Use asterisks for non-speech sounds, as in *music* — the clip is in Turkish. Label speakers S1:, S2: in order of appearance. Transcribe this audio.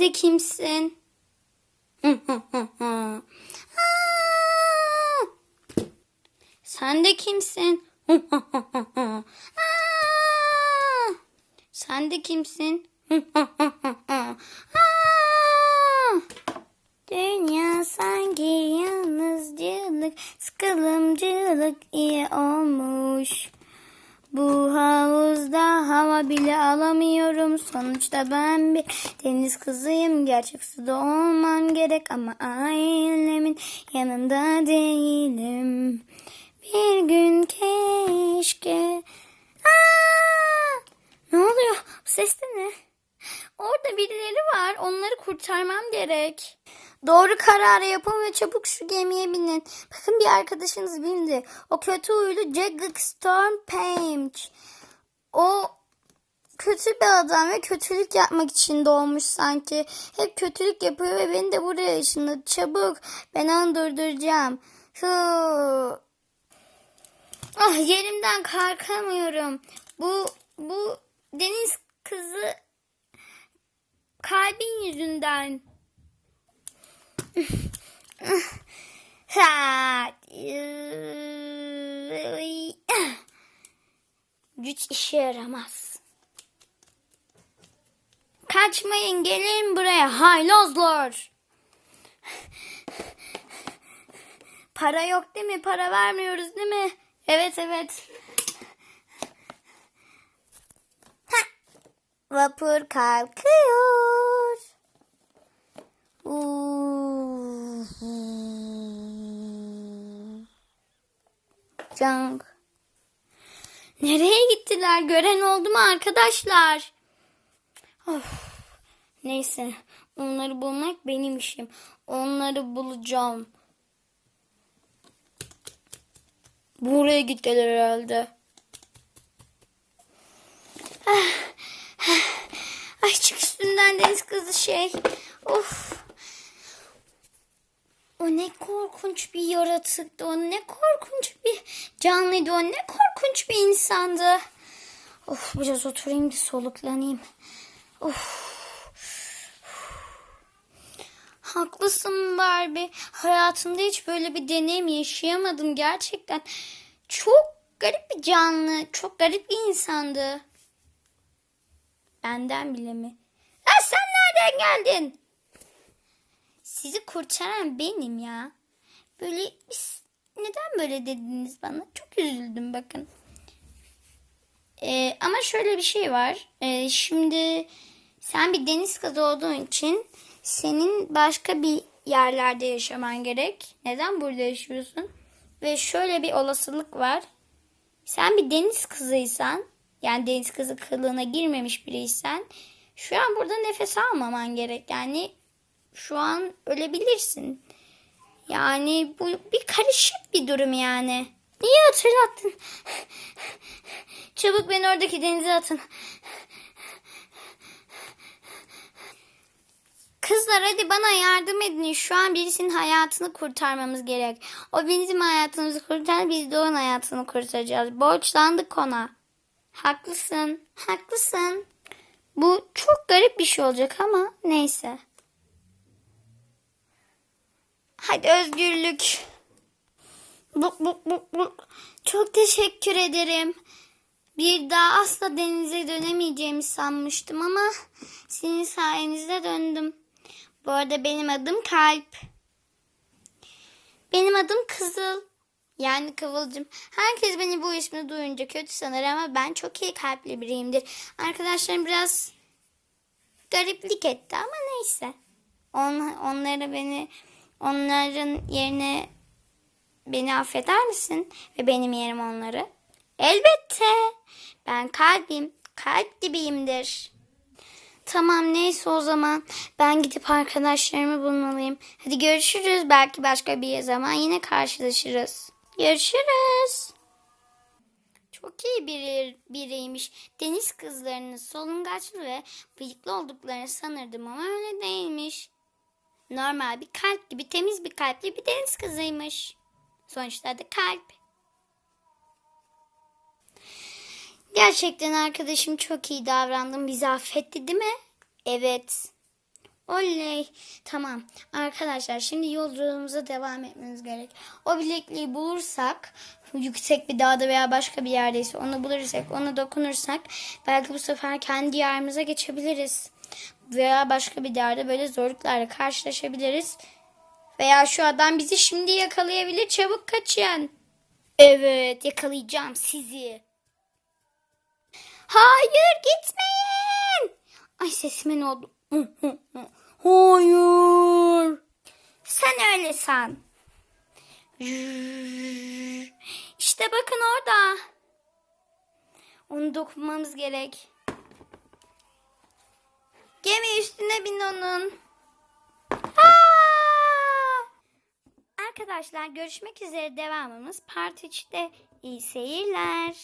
S1: Sen de kimsin? Sen de kimsin? Sen de kimsin? Dünya sanki yalnızcılık, sıkılımcılık iyi olmuş. Bu havuzda hava bile alamıyorum. Sonuçta ben bir deniz kızıyım. Gerçek suda olmam gerek ama ailemin yanında değilim. Bir gün keşke... Aa! Ne oluyor? Bu ses de ne? Orada birileri var. Onları kurtarmam gerek. Doğru kararı yapın ve çabuk şu gemiye binin. Bakın bir arkadaşınız bindi. O kötü huylu Jagged Storm Page. O kötü bir adam ve kötülük yapmak için doğmuş sanki. Hep kötülük yapıyor ve beni de buraya ışınladı. Çabuk ben onu durduracağım. Hı. Ah yerimden kalkamıyorum. Bu bu deniz kızı kalbin yüzünden. Ha. *laughs* Güç işe yaramaz. Kaçmayın gelin buraya haylozlar. *laughs* Para yok değil mi? Para vermiyoruz değil mi? Evet evet. Hah. Vapur kalkıyor. Cang. Nereye gittiler? Gören oldu mu arkadaşlar? Of. Neyse. Onları bulmak benim işim. Onları bulacağım. Buraya gittiler herhalde. Ah, ah. Ay çık üstünden deniz kızı şey. Of. O ne korkunç bir yaratıktı. O ne korkunç bir canlıydı. O ne korkunç bir insandı. Of biraz oturayım da soluklanayım. Of. Haklısın Barbie. Hayatımda hiç böyle bir deneyim yaşayamadım gerçekten. Çok garip bir canlı, çok garip bir insandı. Benden bile mi? Ha, sen nereden geldin? Sizi kurtaran benim ya. Böyle biz neden böyle dediniz bana? Çok üzüldüm bakın. Ee, ama şöyle bir şey var. Ee, şimdi sen bir deniz kızı olduğun için senin başka bir yerlerde yaşaman gerek. Neden burada yaşıyorsun? Ve şöyle bir olasılık var. Sen bir deniz kızıysan, yani deniz kızı kılığına girmemiş biriysen, şu an burada nefes almaman gerek. Yani şu an ölebilirsin. Yani bu bir karışık bir durum yani. Niye hatırlattın? Çabuk beni oradaki denize atın. Kızlar hadi bana yardım edin. Şu an birisinin hayatını kurtarmamız gerek. O bizim hayatımızı kurtar, biz de onun hayatını kurtaracağız. Borçlandık ona. Haklısın, haklısın. Bu çok garip bir şey olacak ama neyse. Hadi özgürlük. Buk buk buk buk. Çok teşekkür ederim. Bir daha asla denize dönemeyeceğimi sanmıştım ama sizin sayenizde döndüm. Bu arada benim adım Kalp. Benim adım Kızıl. Yani Kıvılcım. Herkes beni bu ismi duyunca kötü sanır ama ben çok iyi kalpli biriyimdir. Arkadaşlarım biraz gariplik etti ama neyse. On, onlara beni onların yerine beni affeder misin? Ve benim yerim onları. Elbette. Ben kalbim, kalp gibiyimdir. Tamam neyse o zaman ben gidip arkadaşlarımı bulmalıyım. Hadi görüşürüz. Belki başka bir zaman yine karşılaşırız. Görüşürüz. Çok iyi biri, biriymiş. Deniz kızlarının solungaçlı ve bıyıklı olduklarını sanırdım ama öyle değilmiş. Normal bir kalp gibi temiz bir kalpli bir deniz kızıymış. Sonuçta adı kalp. Gerçekten arkadaşım çok iyi davrandım. Bizi affetti değil mi? Evet. Oley. Tamam. Arkadaşlar şimdi yolculuğumuza devam etmemiz gerek. O bilekliği bulursak yüksek bir dağda veya başka bir yerdeyse onu bulursak ona dokunursak belki bu sefer kendi yerimize geçebiliriz. Veya başka bir yerde böyle zorluklarla karşılaşabiliriz. Veya şu adam bizi şimdi yakalayabilir. Çabuk kaçın. Evet yakalayacağım sizi. Hayır gitmeyin. Ay sesime ne oldu? *laughs* Hayır. Sen öyle san. İşte bakın orada. Onu dokunmamız gerek. Gemi üstüne bin onun. Aa! Arkadaşlar görüşmek üzere devamımız part 3'te. İyi seyirler.